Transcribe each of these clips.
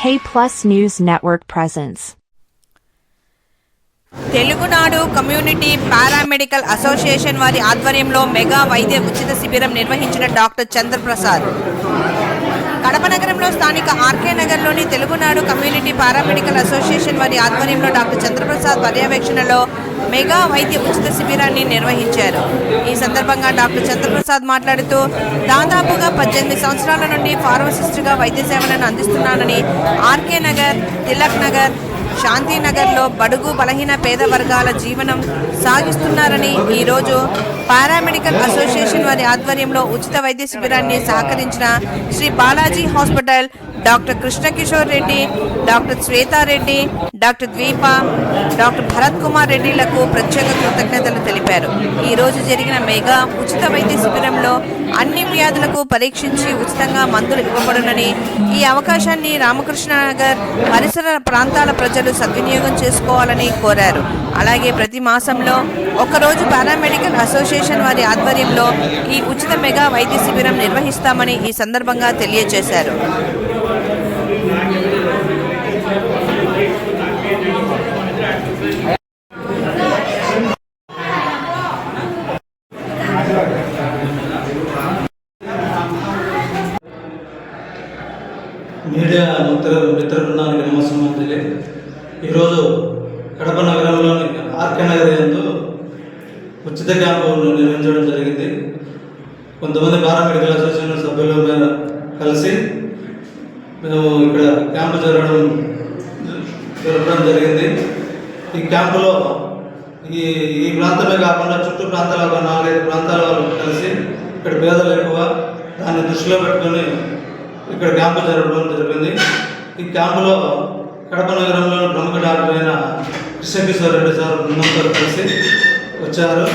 K Plus News Network presents. తెలుగునాడు community paramedical association వారి ఆధ్వర్యంలో మెగా వైద్య ఉచిత శిబిరం నిర్వహించిన డాక్టర్ చంద్రప్రసాద్ కడప నగరంలో స్థానిక ఆర్కే నగర్లోని తెలుగునాడు కమ్యూనిటీ పారామెడికల్ అసోసియేషన్ వారి ఆధ్వర్యంలో డాక్టర్ చంద్రప్రసాద్ పర్యవేక్షణలో మెగా వైద్య ఉచిత శిబిరాన్ని నిర్వహించారు. ఈ సందర్భంగా డాక్టర్ చంద్రప్రసాద్ మాట్లాడుతూ దాదాపుగా పద్దెనిమిది సంవత్సరాల నుండి ఫార్మసిస్టుగా వైద్య సేవలను అందిస్తున్నానని ఆర్కే నగర్ తిలక్ నగర్ శాంతినగర్లో బడుగు బలహీన పేద వర్గాల జీవనం సాగిస్తున్నారని ఈరోజు పారామెడికల్ అసోసియేషన్ వారి ఆధ్వర్యంలో ఉచిత వైద్య శిబిరాన్ని సహకరించిన Shri Balaji hospital doctor Krishnakishore Reddy doctor Swethareddy doctor Dweepa doctor Bharath Kumar రెడ్డిలకు ప్రత్యేక కృతజ్ఞతలు తెలిపారు. ఈ రోజు జరిగిన మెగా ఉచిత వైద్య శిబిరంలో అన్ని వ్యాధులకు పరీక్షించి ఉచితంగా మందులు ఇవ్వబడునని ఈ అవకాశాన్ని రామకృష్ణనగర్ పరిసర ప్రాంతాల ప్రజలు సద్వినియోగం చేసుకోవాలని కోరారు. అలాగే ప్రతి మాసంలో ఒకరోజు పారామెడికల్ అసోసియేషన్ వారి ఆధ్వర్యంలో ఈ ఉచిత మెగా వైద్య శిబిరం నిర్వహిస్తామని ఈ సందర్భంగా తెలియజేశారు. మీడియా మిత్రులు మిత్ర బృందానికి నమస్కారం ఈరోజు కడప నగరంలోని ఆర్కే నగర్ ఎందు ఉచిత క్యాంపు నిర్వహించడం జరిగింది. కొంతమంది పారామెడికల్ అసోసియేషన్ సభ్యులు మేము కలిసి మేము ఇక్కడ క్యాంపు జరగడం జరగడం జరిగింది. ఈ క్యాంపులో ఈ ఈ ప్రాంతమే కాకుండా చుట్టూ ప్రాంతాల ఒక నాలుగైదు ప్రాంతాల వాళ్ళు కలిసి ఇక్కడ పేదలు ఎక్కువ దాన్ని దృష్టిలో పెట్టుకొని ఇక్కడ క్యాంపు జరగడం జరిగింది. ఈ క్యాంపులో కడప నగరంలోని ప్రముఖ డాక్టర్ అయిన కృష్ణకిషోర్ రెడ్డి సార్ బృందంతో కలిసి వచ్చారు.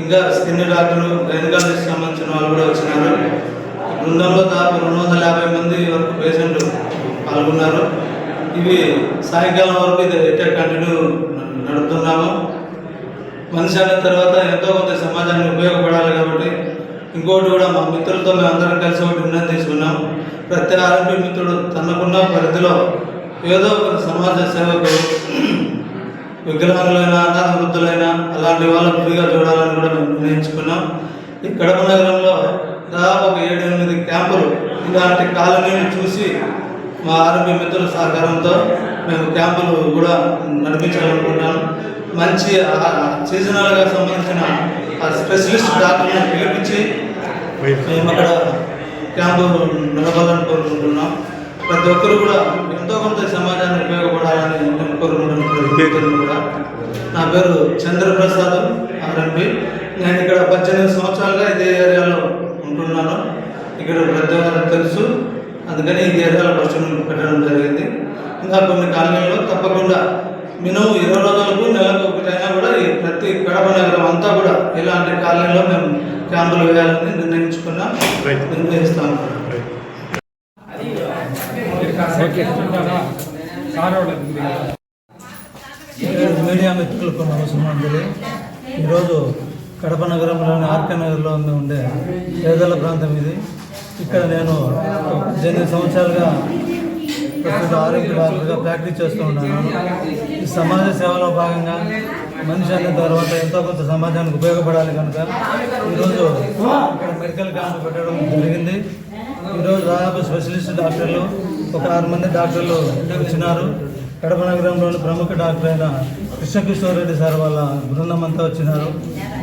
ఇంకా స్కిన్ డాక్టర్ గైనకాలజిస్ట్ సంబంధించిన వాళ్ళు కూడా వచ్చినారు. బృందంలో దాదాపు రెండు వందల యాభై మంది వరకు పేషెంట్లు పాల్గొన్నారు. ఇవి సాయంకాలం వరకు ఇది ఎట్టే కంటిన్యూ నడుపుతున్నాము. మనిషి అయిన తర్వాత ఎంతో కొంత సమాజానికి ఉపయోగపడాలి కాబట్టి ఇంకోటి కూడా మా మిత్రులతో మేము అందరం కలిసి ఒకటి నిర్ణయం తీసుకున్నాం. ప్రతి ఆరోగ్య మిత్రుడు తనకున్న పరిధిలో ఏదో ఒక సమాజ సేవకు విగ్రహాలైనా అనాథ అలాంటి వాళ్ళని ఫ్రీగా చూడాలని కూడా మేము నిర్ణయించుకున్నాం. ఈ కడప నగరంలో దాదాపు ఒక ఏడు ఎనిమిది క్యాంపులు ఇలాంటి కాలనీని చూసి మా ఆరోగ్య మిత్రుల సహకారంతో మేము క్యాంపులు కూడా నడిపించాలనుకుంటున్నాం మంచి సీజనల్గా సంబంధించిన ఆ స్పెషలిస్ట్ డాక్టర్లను పిలిపించి మేము అక్కడ క్యాంపు నడపాలని కోరుకుంటున్నాం ప్రతి ఒక్కరు కూడా ఎంతో కొంత సమాజానికి ఉపయోగపడాలని మేము కోరుకుంటున్నాను మిత్రులను కూడా. నా పేరు చంద్రప్రసాద్ ఆర్ఎంపి నేను ఇక్కడ పద్దెనిమిది సంవత్సరాలుగా ఇదే ఏరియాలో ఉంటున్నాను. ఇక్కడ ప్రతి ఒక్కరికి తెలుసు. అందుకని ఈ ఏరియాలో ఫస్ట్ పెట్టడం జరిగింది. ఇంకా కొన్ని కాలనీల్లో తప్పకుండా మినిమం ఇరవై రోజులకు నెలకు ఒకటైనా కూడా ఈ ప్రతి కడప నగరం అంతా కూడా ఇలాంటి కాలనీలో మేము క్యాంపులు వేయాలని నిర్ణయించుకున్నాం. నిర్ణయిస్తాము ఈరోజు మీడియా మిత్రులకు నమస్కారం ఈరోజు కడప నగరంలోని ఆర్కే నగర్లో ఉండే పేదల ప్రాంతం ఇది. ఇక్కడ నేను పద్దెనిమిది సంవత్సరాలుగా ప్రస్తుత ఆరోగ్య డాక్టర్గా ప్రాక్టీస్ చేస్తూ ఉన్నాను. ఈ సమాజ సేవలో భాగంగా మనిషి అనే తర్వాత ఎంతో కొంత సమాజానికి ఉపయోగపడాలి కనుక ఈరోజు ఇక్కడ మెడికల్ క్యాంప్ పెట్టడం జరిగింది. ఈరోజు దాదాపు స్పెషలిస్ట్ డాక్టర్లు ఒక ఆరు మంది డాక్టర్లు వచ్చినారు. కడప నగరంలోని ప్రముఖ డాక్టర్ అయిన కృష్ణకిషోర్ రెడ్డి సార్ వాళ్ళ బృందం అంతా వచ్చినారు.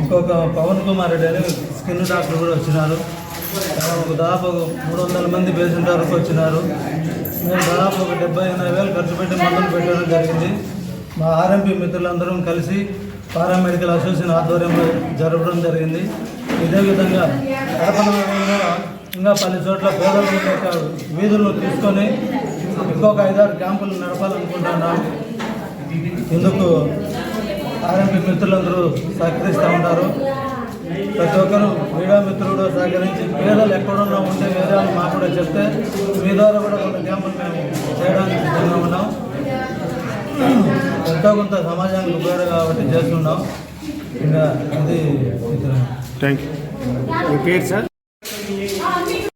ఇంకొక పవన్ కుమార్ రెడ్డి అని స్కిన్ డాక్టర్ కూడా వచ్చినారు. ఒక దాదాపు మూడు వందల మంది పేషెంట్ వరకు వచ్చినారు. మేము దాదాపు ఒక డెబ్బై ఎనభై వేలు ఖర్చు పెట్టి మందులు పెట్టడం జరిగింది. మా ఆర్ఎంపీ మిత్రులందరం కలిసి పారామెడికల్ అసోసియేషన్ ఆధ్వర్యంలో జరపడం జరిగింది. ఇదే విధంగా కడప నగరంలో ఇంకా పది చోట్ల పేదల యొక్క వీధులను తీసుకొని ఇంకొక ఐదారు క్యాంపులు నడపాలనుకుంటున్నాం. ఇందుకు ఆర్ఎంపీ మిత్రులందరూ సహకరిస్తూ ఉంటారు. ప్రతి ఒక్కరు మీడియా మిత్రుడు సహకరించి పేదలు ఎక్కడున్నా ఉంటే వేదాలు మాకు కూడా చెప్తే మీ ద్వారా కూడా కొన్ని క్యాంపులు మేము చేయడానికి సిద్ధంగా ఉన్నాం. ఎంతో కొంత సమాజానికి ఉపయోగం కాబట్టి చేస్తున్నాం. ఇంకా ఇది థ్యాంక్ యూ మీ పేరు సార్